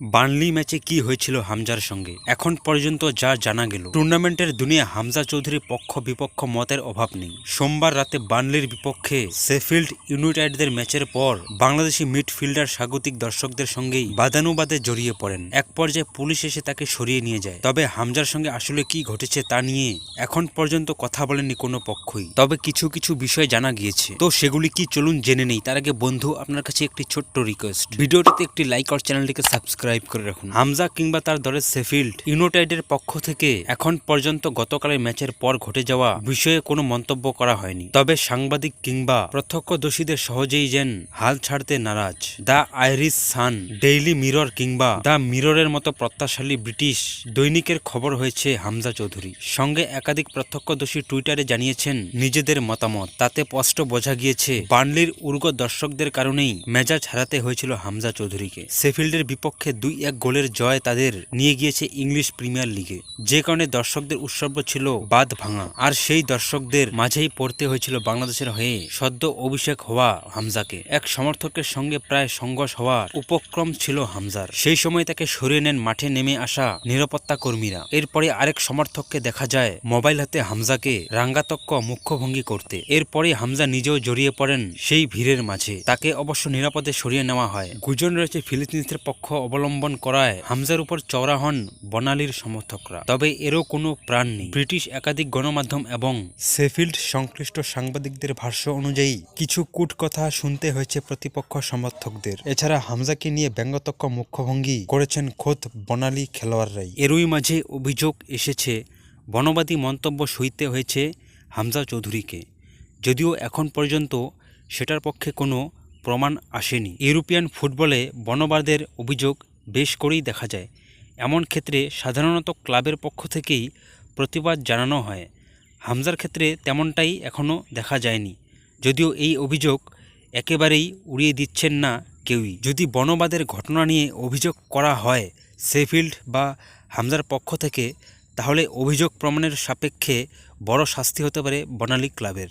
Burnley ম্যাচে কি হয়েছিল হামজার সঙ্গে? এখন পর্যন্ত যা জানা গেল, টুর্নামেন্টের দুনিয়া হামজা চৌধুরীর পক্ষ বিপক্ষ মতের অভাব নেই। সোমবার রাতে বার্নলির বিপক্ষে সেফিল্ড ইউনাইটেডদের ম্যাচের পর বাংলাদেশি মিডফিল্ডার স্বাগতিক দর্শকদের সঙ্গেই বাদানুবাদে জড়িয়ে পড়েন। এক পর্যায়ে পুলিশ এসে তাকে সরিয়ে নিয়ে যায়। তবে হামজার সঙ্গে আসলে কি ঘটেছে তা নিয়ে এখন পর্যন্ত কথা বলেনি কোনো পক্ষই। তবে কিছু কিছু বিষয় জানা গিয়েছে। তো সেগুলি কি চলুন জেনে নেই। তার আগে বন্ধু, আপনার কাছে একটি ছোট্ট রিকোয়েস্ট ভিডিওটিতে একটি লাইক আর চ্যানেলটিকে সাবস্ক্রাইব করে রাখুন। হামজা কিংবা তার দলের সেফিল্ড ইউনাইটেডের পক্ষ থেকে এখন পর্যন্ত গতকালের ম্যাচের পর ঘটে যাওয়া বিষয়ে কোনো মন্তব্য করা হয়নি। তবে সাংবাদিক কিংবা প্রত্যক্ষদর্শীদের সহজেই যেন হাল ছাড়তে নারাজ। The Irish Sun, Daily Mirror কিংবা দ্য মিররের মতো প্রত্যাশালী ব্রিটিশ দৈনিকের খবর হয়েছে হামজা চৌধুরী। সঙ্গে একাধিক প্রত্যক্ষদর্শী টুইটারে জানিয়েছেন, নিজেদের মতামত। তাতে স্পষ্ট বোঝা গিয়েছে, বার্নলির উর্গ দর্শকদের কারণেই মেজাজ হারাতে হয়েছিল হামজা চৌধুরীকে। সেফিল্ডের বিপক্ষে দুই এক গোলের জয় তাদের নিয়ে গিয়েছে ইংলিশ প্রিমিয়ার লিগে। যে কারণে দর্শকদের উৎসব ছিল বাদ ভাঙা। আর সেই দর্শকদের মাঝেই পড়তে হয়েছিল বাংলাদেশের হয়ে সদ্য অভিষেক হওয়া হামজাকে। এক সমর্থকের সঙ্গে প্রায় সংঘর্ষ হওয়ার উপক্রম ছিল হামজার। সেই সময় তাকে সরিয়ে নেন মাঠে নেমে আসা নিরাপত্তা কর্মীরা। এরপরে আরেক সমর্থককে দেখা যায় মোবাইল হাতে হামজাকে রাঙ্গাতক্ক মুখ্যভঙ্গি করতে। এরপরে হামজা নিজেও জড়িয়ে পড়েন সেই ভিড়ের মাঝে। তাকে অবশ্য নিরাপদে সরিয়ে নেওয়া হয়। গুজন রয়েছে ফিলিস্তিনিসের পক্ষ অবলম্বন করায় হামজার উপর চওড়া হন বনালির সমর্থকরা। তবে এরও কোনো প্রাণ নেই। ব্রিটিশ একাধিক গণমাধ্যম এবং সেফিল্ড সংশ্লিষ্ট সাংবাদিকদের ভাষ্য অনুযায়ী, কিছু কূট কথা শুনতে হয়েছে প্রতিপক্ষ সমর্থকদের। এছাড়া হামজাকে নিয়ে ব্যঙ্গতক্ক মুখ্যভঙ্গি করেছেন খোদ বনালী খেলোয়াড়রাই। এরই মাঝে অভিযোগ এসেছে, বনবাদী মন্তব্য সইতে হয়েছে হামজা চৌধুরীকে। যদিও এখন পর্যন্ত সেটার পক্ষে কোনো প্রমাণ আসেনি। ইউরোপিয়ান ফুটবলে বনবাদের অভিযোগ বেশ করেই দেখা যায়। এমন ক্ষেত্রে সাধারণত ক্লাবের পক্ষ থেকেই প্রতিবাদ জানানো হয়। হামজার ক্ষেত্রে তেমনটাই এখনও দেখা যায়নি। যদিও এই অভিযোগ একেবারেই উড়িয়ে দিচ্ছেন না কেউই। যদি বনবাদের ঘটনা নিয়ে অভিযোগ করা হয় সেফিল্ড বা হামজার পক্ষ থেকে, তাহলে অভিযোগ প্রমাণের সাপেক্ষে বড় শাস্তি হতে পারে বনালী ক্লাবের।